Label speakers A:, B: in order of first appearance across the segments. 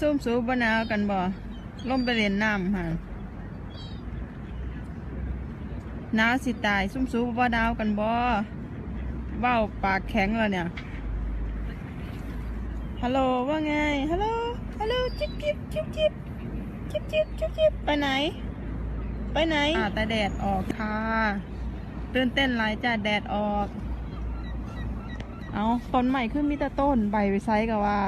A: ซุ่มสูบบนาวกันบ่ลมไปเล่นน้ำค่ะหนาวสิตาย ซุ่มสูบบนาวกันบ่เบ้าปากแข็งแล้วเนี่ยฮัลโหลว่าไงฮัลโหลฮัลโหลจิ๊บจิ๊บจิ๊บจิ๊บจิ๊บจิ๊บจิ๊บจิ๊บไปไหน ไปไหนอ่าแต่แดดออกค่ะตื่นเต้นหลายจ้าแดดออก เอาต้นใหม่ขึ้นมีแต่ต้นใบไปไซส์กับว่า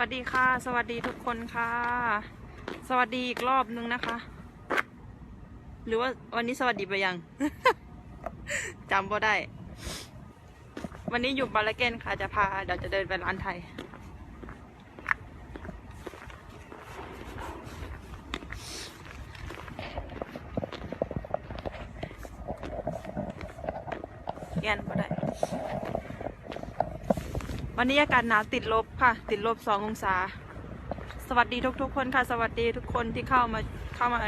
A: วัสดีค่ะ สวัสดีทุกคนค่ะ สวัสดีอีกรอบนึงนะคะ หรือว่าวันนี้สวัสดีไปยัง จำบ่ได้ วันนี้อยู่บาลาเกนค่ะ จะพาเดี๋ยวจะเดินไปร้านไทย แกนบ่ได้ วันนี้อากาศหนาวติดลบค่ะ ติดลบสององศา สวัสดีทุก ๆ คนค่ะ สวัสดีทุกคนที่เข้ามาเข้ามา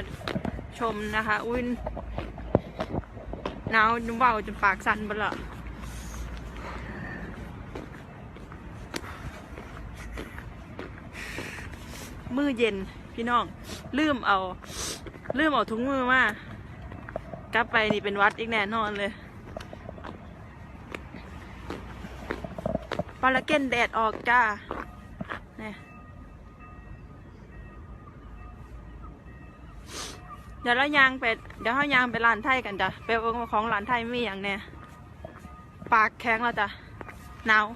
A: ชมนะคะ อุ้ยหนาวนุ่มเบาจนปากสั่นไปละมือเย็นพี่น้อง ลืมเอา ลืมเอาถุงมือมากลับไปนี่เป็นวัดอีกแน่นอนเลย ปลาเกนแดดออกจ้าเนี่ยเดี๋ยวเรายางไป เดี๋ยวเขายางไปร้านไทยกันจ้ะ ไปเอาของร้านไทยมีอย่างเนี่ย ปากแข็งแล้วจ้ะหนาว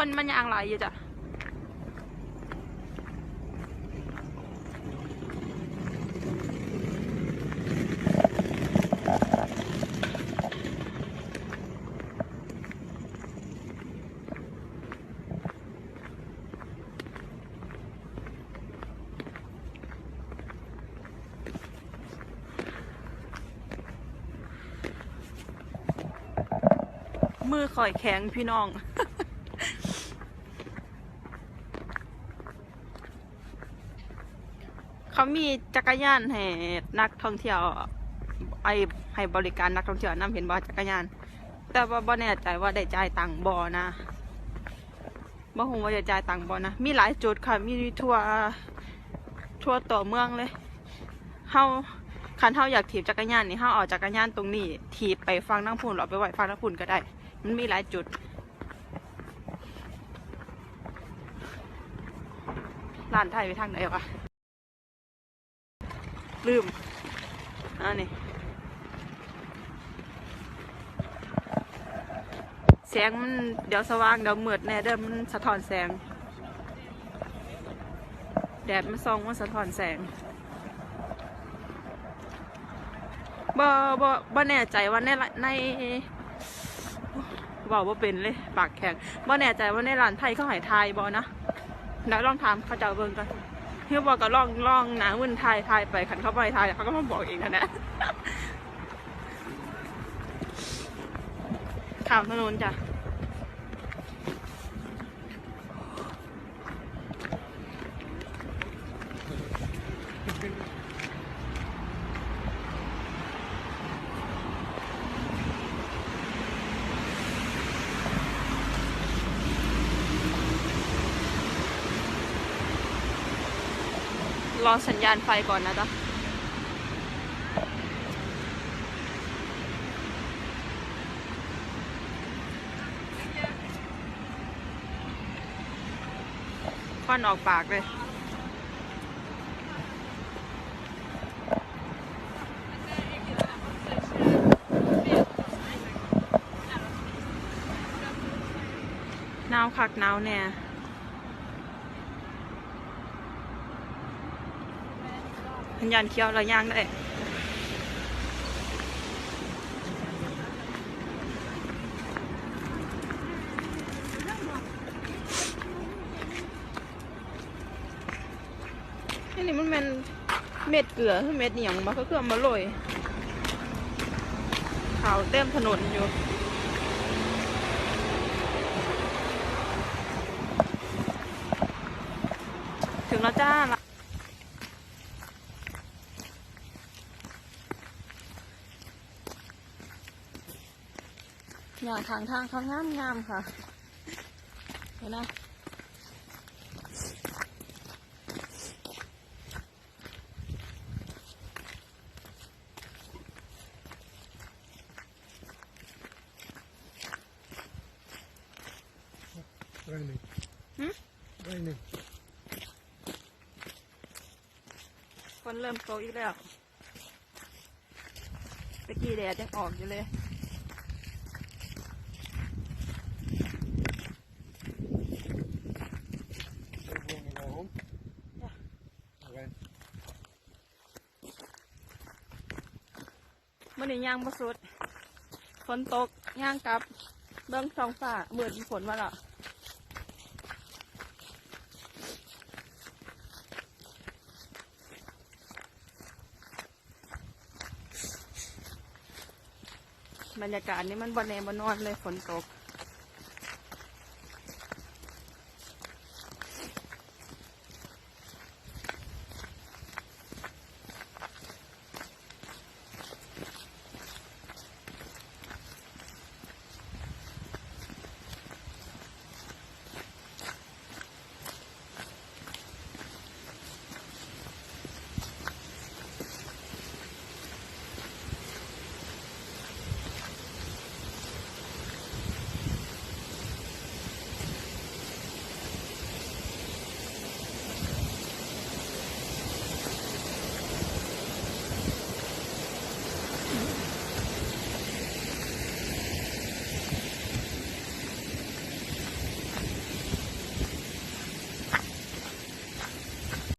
A: คนมันยางหลายอยู่จ้ะมือข่อยแข็งพี่น้อง เขามีจักรยานให้นักท่องเที่ยว ไอให้บริการนักท่องเที่ยวนํเห็นบ่จักรยาน แต่ว่าบ่แน่ใจว่าได้จ่ายตังค์บ่นะบ่ฮู้ว่าได้จ่ายตังค์บ่นะมีหลายจุดค่ะมีทั่วทั่วต่อเมืองเลยเฮาคันเฮาอยากถีบจักรยานนี่เฮาเอาจักรยานตรงนี้ ถีบไปฟังน้ำพุ่นหรอไปไหว้ฟังน้ำพุ่นก็ได้ มันมีหลายจุด ร้านไทยไปทางไหนวะ ลืมอันนี้แสงมันเดี๋ยวสว่างเดี๋ยวมืดแน่เด้อมันสะท้อนแสง แดดมันส่องมันสะท้อนแสงบ่บ่บ่แน่ใจว่าในในบอกว่าเป็นเลยปากแข็งบ่แน่ใจว่าในร้านไทยเขาหายทายบ่นะเดี๋ยวลองถามเขาเจ้าเบิ่งกัน เฮียบอกก็ลองลองนะวุ่นทายทายไปขันเข้าไปทายเขาก็มาบอกเองนะเนี่ยข่าวถนนจ้ะ รอสัญญาณไฟก่อนนะจ๊ะควันออกปากเลยหนาวคักหนาวแน่ พันยานเคี้ยวระย่างได้อันนี้มันเป็นเม็ดเกลือคือเม็ดเหนียงมาก็คือเอมาโรยขาวเต็มถนนอยู่ถึงแล้วจ้า ละอย่างทางทางเขางามงามๆค่ะเห็นนะ
B: Raining.
A: Hmm?
B: Raining.
A: ฝนเริ่มตกอีกแล้วตะกี้แดดยังออกอยู่เลย มื่อนี้ย่างมาสุดฝนตกย่างกลับเบิ้งท้องฟ้าเมื่อมีฝนมาและบรรยากาศนี่มันบนแนบนนอนเลยฝนตก